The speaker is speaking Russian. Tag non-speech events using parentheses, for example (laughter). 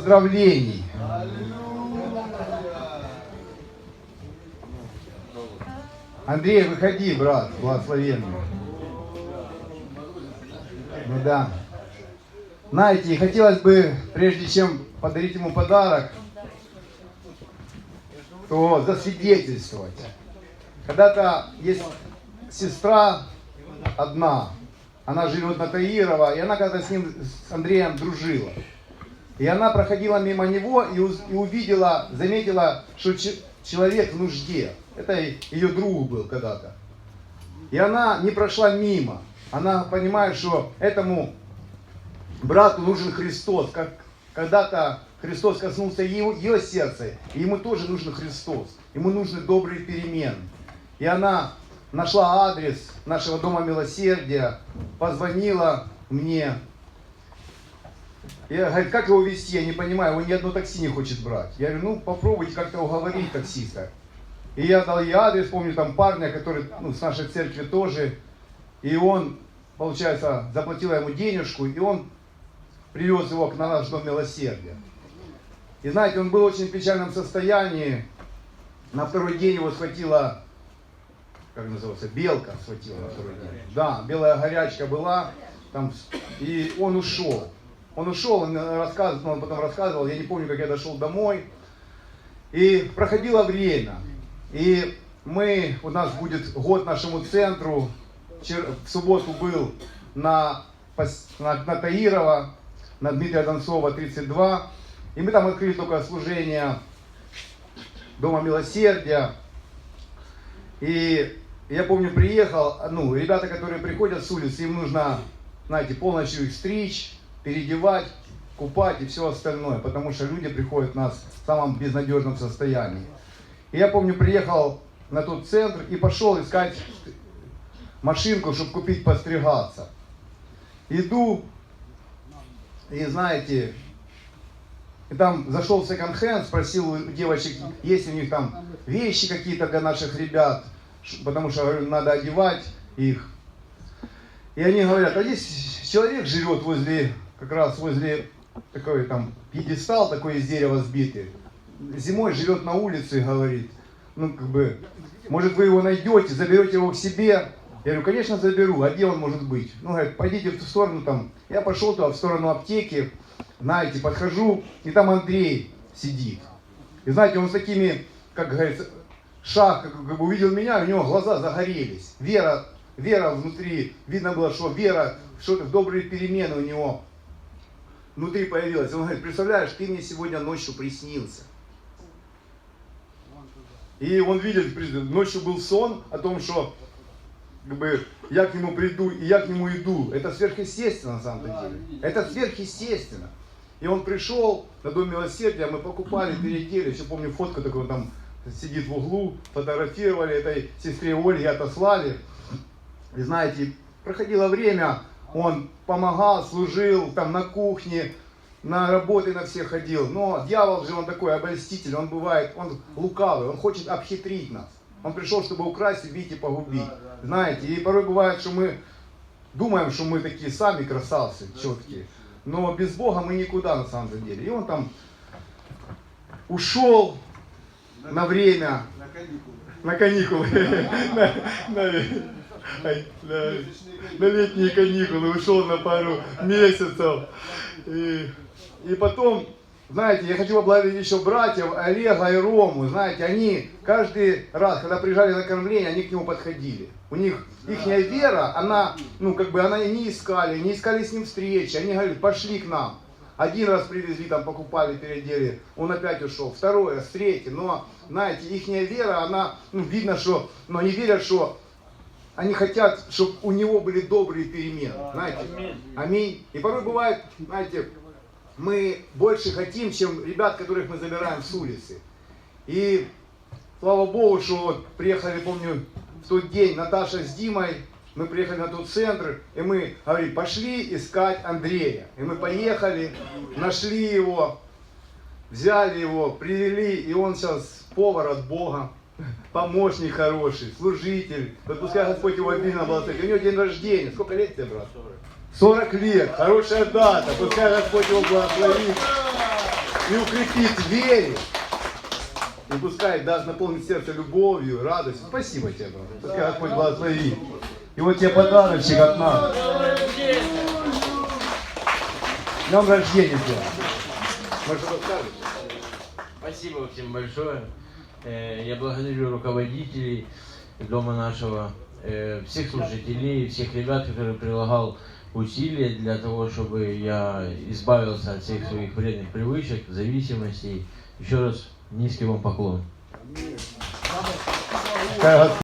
Поздравлений. Андрей, выходи, брат, благословенный. Ну да. Знаете, хотелось бы, прежде чем подарить ему подарок, то засвидетельствовать. Когда-то есть сестра одна, она живет на Таирова, и она когда с ним, с Андреем дружила. И она проходила мимо него и, и увидела, заметила, что че- человек в нужде. Это ее друг был когда-то. И она не прошла мимо. Она понимает, что этому брату нужен Христос. Как когда-то Христос коснулся ее, ее сердца, и ему тоже нужен Христос. Ему нужны добрые перемены. И она нашла адрес нашего дома милосердия, позвонила мне. Я говорю, как его везти, я не понимаю, он ни одно такси не хочет брать. Я говорю, ну попробуйте как-то уговорить таксиста. И я дал ей адрес, помню там парня, который ну, с нашей церкви тоже. И он, получается, заплатил ему денежку, и он привез его к на наш дом милосердия. И знаете, он был в очень печальном состоянии. На второй день его схватила, как называется, белка схватила на второй день. Да, белая горячка была, там, и он ушел. Он ушел, он рассказывал, он потом рассказывал, я не помню, как я дошел домой. И проходило время. И мы, у нас будет год нашему центру. В субботу был на, на, на Таирова, на Дмитрия Донцова 32. И мы там открыли только служение Дома Милосердия. И я помню, приехал, ну, ребята, которые приходят с улицы, им нужно, знаете, полночью их стричь, переодевать, купать и все остальное, потому что люди приходят у нас в самом безнадежном состоянии. И я помню, приехал на тот центр и пошел искать машинку, чтобы купить постригаться. Иду, и знаете, и там зашел в секонд-хенд, спросил у девочек, есть у них там вещи какие-то для наших ребят, потому что говорю, надо одевать их. И они говорят, а здесь человек живет возле, как раз возле такой там пьедестал такой из дерева сбитый. Зимой живет на улице, говорит. Ну, как бы, может, вы его найдете, заберете его к себе. Я говорю, конечно, заберу. А где он может быть? Ну, говорит, пойдите в ту сторону там. Я пошел туда, в сторону аптеки. Знаете, подхожу, и там Андрей сидит. И знаете, он с такими, как говорится, шаг, как, как бы увидел меня, у него глаза загорелись. Вера, вера внутри, видно было, что вера, что-то добрые перемены у него внутри появилась. Он говорит, представляешь, ты мне сегодня ночью приснился. И он видит, ночью был сон о том, что как бы, я к нему приду, и я к нему иду. Это сверхъестественно на самом деле. Это сверхъестественно. И он пришел на Дом Милосердия, мы покупали, переодели. Еще помню фотку такой, он там сидит в углу, фотографировали, этой сестре Ольге отослали. И знаете, проходило время, он помогал, служил там на кухне, на работы на всех ходил. Но дьявол же он такой обольститель, он бывает, он лукавый, он хочет обхитрить нас. Он пришел, чтобы украсть, убить и погубить. Знаете, и порой бывает, что мы думаем, что мы такие сами красавцы, четкие. Но без Бога мы никуда на самом деле. И он там ушел на время, на каникулы, на, ай, (laughs) на- летние каникулы, ушел на пару месяцев. И, и потом, знаете, я хочу поблагодарить еще братьев Олега и Рому. Знаете, они каждый раз, когда приезжали на кормление, они к нему подходили. У них их вера, она, ну, как бы, она не искали, не искали с ним встречи. Они говорили, пошли к нам. Один раз привезли, там покупали, переодели, он опять ушел. Второй раз, третий. Но, знаете, их вера, она, ну, видно, что, но они верят, что они хотят, чтобы у него были добрые перемены. Знаете? Аминь. И порой бывает, знаете, мы больше хотим, чем ребят, которых мы забираем с улицы. И слава Богу, что вот приехали, помню, в тот день Наташа с Димой, мы приехали на тот центр, и мы говорили, пошли искать Андрея. И мы поехали, нашли его, взяли его, привели, и он сейчас повар от Бога, помощник хороший, служитель. Вот пускай Господь его обильно благословит. У него день рождения. Сколько лет тебе, брат? 40 лет. Хорошая дата. Пускай Господь его благословит. и укрепит в вере. И пускай даст наполнить сердце любовью, радостью. Спасибо тебе, брат. Пускай Господь благословит. И вот тебе подарочек от нас. Днем рождения тебя. Может, что скажешь? Спасибо всем большое. Э, Я благодарю руководителей дома нашего, э, всех служителей, всех ребят, которые прилагал усилия для того, чтобы я избавился от всех своих вредных привычек, зависимостей. Еще раз низкий вам поклон.